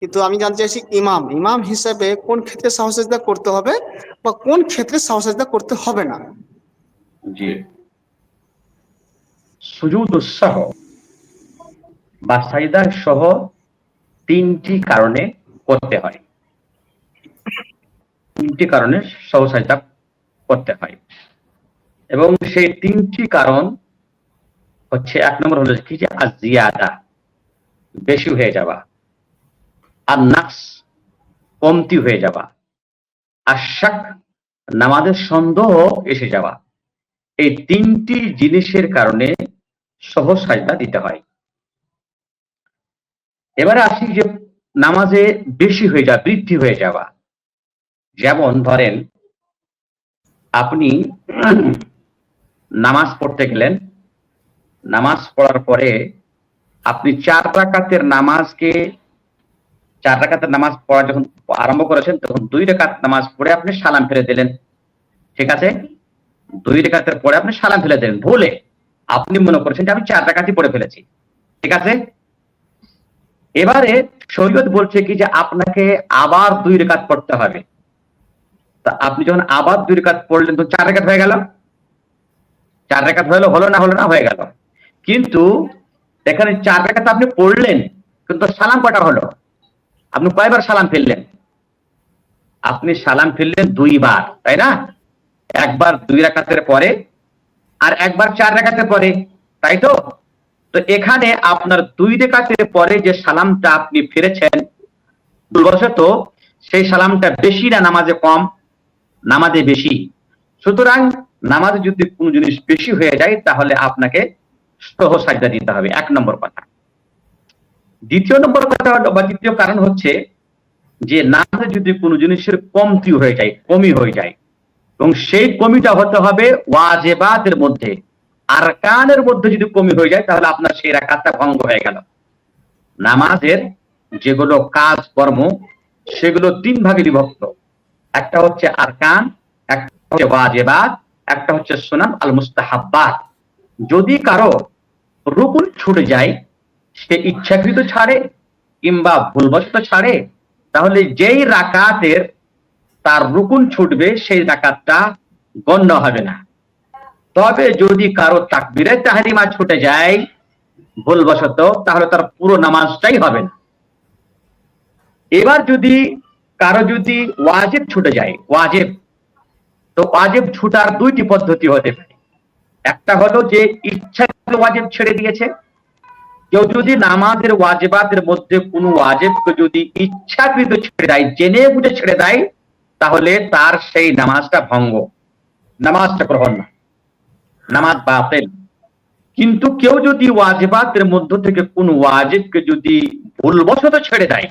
কিন্তু আমি জানতে চাইছি ইমাম ইমাম হিসেবে কোন ক্ষেত্রে সহসাজদা করতে হবে বা কোন ক্ষেত্রে সহসাজদা করতে হবে না? জি। সুজুদ বা সাইদা সহ তিনটি কারণে করতে হয়। তিনটি কারণে সহসাজদা করতে হয়। এবং সেই তিনটি কারণ হচ্ছে, এক নম্বর হলো কি যে আজিয়াদা বেশি হয়ে যাওয়া। আর নাকস কমতি হয়ে যাওয়া আর শাক নামাজের সন্দেহ এসে যাওয়া। এই তিনটি জিনিসের কারণে সহজ সাজদা দিতে হয়। এবারে আসি যে নামাজে বেশি হয়ে যাওয়া, বৃদ্ধি হয়ে যাওয়া। যেমন ধরেন, আপনি নামাজ পড়তে গেলেন। নামাজ পড়ার পরে আপনি চার রাকাতের নামাজকে চার রাকাতের নামাজ পড়া যখন আরম্ভ করেছেন, তখন দুই রেখাত নামাজ পড়ে আপনি সালাম ফেলে দিলেন। ঠিক আছে? দুই রেখাতের পরে আপনি সালাম ফেলে দিলেন। ভুলে আপনি মনে করেছেন যে আমি চার রাকাতই পড়ে ফেলেছি। ঠিক আছে? এবারে শরীয়ত বলছে কি যে আপনাকে আবার দুই রেখাত পড়তে হবে। তা আপনি যখন আবার দুই রেখাত পড়লেন তো চার রেখাত হয়ে গেল? চার রেখাত হলো হলো না হলো না, হয়ে গেল। কিন্তু এখানে চার রেখাত আপনি পড়লেন, কিন্তু সালাম কটা হলো? আপনি কয়বার সালাম ফেললেন? আপনি সালাম ফেললেন দুইবার, তাই না? একবার দুই রাকাতের পরে আর একবার চার রাকাতের পরে, তাই তো? তো এখানে আপনার দুই রেখাতের পরে যে সালামটা আপনি ফিরেছেন ভুলবশত সেই সালামটা বেশি না নামাজে কম? নামাজে বেশি। সুতরাং নামাজে যদি কোনো জিনিস বেশি হয়ে যায়, তাহলে আপনাকে সহ সাজদা দিতে হবে। এক নম্বর কথা। দ্বিতীয় নম্বর কথা বা দ্বিতীয় কারণ হচ্ছে যে নামাজে যদি কোনো জিনিসের কমতি হয়ে যায়, কমি হয়ে যায়, এবং সেই কমিটা হতে হবে ওয়াজেবাদের মধ্যে। আর কানের মধ্যে যদি কমি হয়ে যায়, তাহলে আপনার সেই রাকাতটা ভঙ্গ হয়ে গেল। নামাজের যেগুলো কাজ, কর্ম, সেগুলো তিন ভাগে বিভক্ত। একটা হচ্ছে আরকান, একটা হচ্ছে ওয়াজেবাদ, একটা হচ্ছে সোনাম আল মুস্তাহাব্বাদ যদি কারও রুকুন ছুটে যায় সে ইচ্ছাকৃত ছাড়ে কিংবা ভুলবশত ছাড়ে, তাহলে যেই রাকাতের তার রুকুন ছুটবে, সেই রাকাতটা গণ্য হবে না। তবে যদি কারও তাকবিরের তাহারিমা ছুটে যায় ভুলবশত, তাহলে তার পুরো নামাজটাই হবে না। এবার যদি কারও যদি ওয়াজেব ছুটে যায়, ওয়াজেব, তো ওয়াজেব ছুটার দুইটি পদ্ধতি হতে পারে। একটা হলো যে ইচ্ছা ওয়াজেব ছেড়ে দিয়েছে কেউ যদি নামাজের ওয়াজেবাদের মধ্যে কোনো ওয়াজেবকে যদি ইচ্ছাকৃত ছেড়ে দেয়, জেনে বুঝে ছেড়ে দেয়, তাহলে তার সেই নামাজটা ভঙ্গ। নামাজটা গ্রহণ না নামাজ বাতিল। কিন্তু কেউ যদি ওয়াজেবাতের মধ্য থেকে কোন ওয়াজেবকে যদি ভুলবশত ছেড়ে দেয়,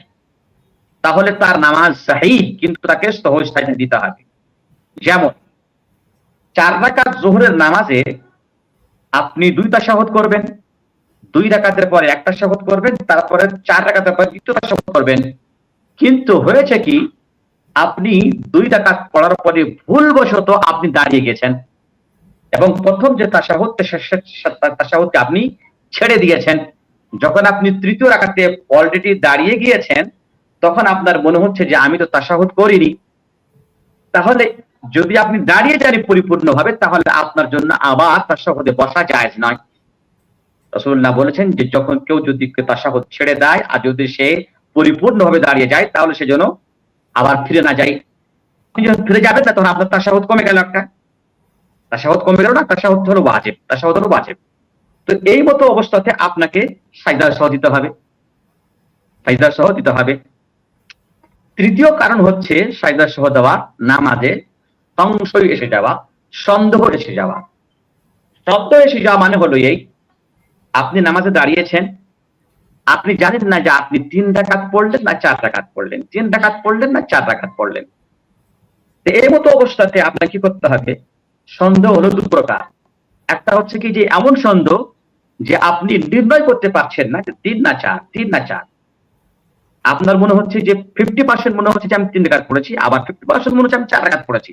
তাহলে তার নামাজ সাহি, কিন্তু তাকে সহজ সাজা দিতে হবে। যেমন, চার রাকাত জোহরের নামাজে আপনি দুই তাশাহুদ করবেন। দুই রাকাতের পরে একটা শপথ করবেন, তারপরে চার রাকাতের পরে দ্বিতীয় শপথ করবেন। কিন্তু হয়েছে কি, আপনি দুই রাকাত পড়ার পরে ভুলবশত আপনি দাঁড়িয়ে গেছেন। এবং প্রথম যে তাসাহুদ তাসাহুদকে আপনি ছেড়ে দিয়েছেন। যখন আপনি তৃতীয় রাকাতে অলরেডি দাঁড়িয়ে গিয়েছেন, তখন আপনার মনে হচ্ছে যে আমি তো তাসাহুদ করিনি। তাহলে যদি আপনি দাঁড়িয়ে যান পরিপূর্ণভাবে, তাহলে আপনার জন্য আবার তাসাহুদে বসা যায় নয়। রসুল্লাহ বলেছেন যে যখন কেউ যদি তাসাহুদ ছেড়ে দেয় আর যদি সে পরিপূর্ণভাবে দাঁড়িয়ে যায়, তাহলে সে যেন আবার ফিরে না যায়। যখন ফিরে যাবেন না তখন আপনার তাসাহুদ কমে গেল একটা। তাসাহুদ কমে গেল না? তাসাহুদ হলো বাজেব তাসাহুদ হলো বাজেব তো এই মতো অবস্থাতে আপনাকে সাইদা সহ দিতে হবে। সাইদা সহ দিতে হবে। তৃতীয় কারণ হচ্ছে সাইদা সহ দেওয়া, নামাজে সংশয় এসে যাওয়া, সন্দেহ এসে যাওয়া। শব্দ এসে যাওয়া মানে হলো এই আপনি নামাজে দাঁড়িয়েছেন, আপনি জানেন না যে আপনি তিন ডাকাত পড়লেন না চার ডাকাত পড়লেন। তিন ডাকাত পড়লেন না চার ডাকাত পড়লেন। এই মতো অবস্থাতে আপনাকে কি করতে হবে? সন্দেহ হলো দু প্রকার। একটা হচ্ছে কি যে এমন সন্দেহ যে আপনি নির্ণয় করতে পারছেন না তিন না চার, তিন না চার। আপনার মনে হচ্ছে যে ফিফটি পার্সেন্ট মনে হচ্ছে যে আমি তিন ডাকাত পড়েছি, আবার ফিফটি পার্সেন্ট মনে হচ্ছে আমি চার ডাকাত পড়েছি।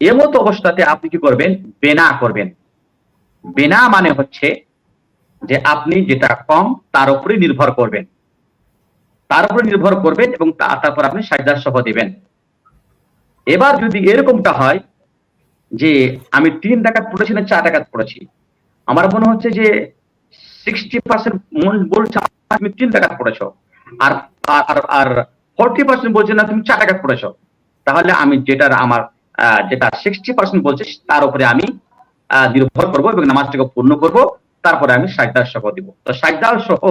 এর মতো অবস্থাতে আপনি কি করবেন? বেনা করবেন। বেনা মানে হচ্ছে যে আপনি যেটা কম, তার উপরে নির্ভর করবেন। তার উপরে নির্ভর করবেন এবং তারপর আপনি সাজদার সহ দিবেন। এবার যদি এরকমটা হয় যে আমি তিন টাকাত পড়েছি না চার টাকাত পড়েছি, আমার মনে হচ্ছে যে সিক্সটি পার্সেন্ট বলছে, তুমি তিন টাকাত পড়েছো। আর, আর- আর ফোরটি পার্সেন্ট বলছে, না, তুমি চার টাকাত পড়েছো। তাহলে আমি যেটার আমার যেটা সিক্সটি পার্সেন্ট বলছে, তার উপরে আমি নির্ভর করব এবং নামাজটাকে পূর্ণ করব। তারপরে আমি সাজদার সহ দিব। তো সাজদার সহ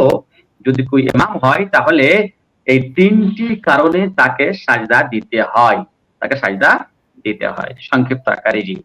যদি কই ইমাম হয়, তাহলে এই তিনটি কারণে তাকে সাজদা দিতে হয়। তাকে সাজদা দিতে হয়। সংক্ষিপ্ত আকারে জি।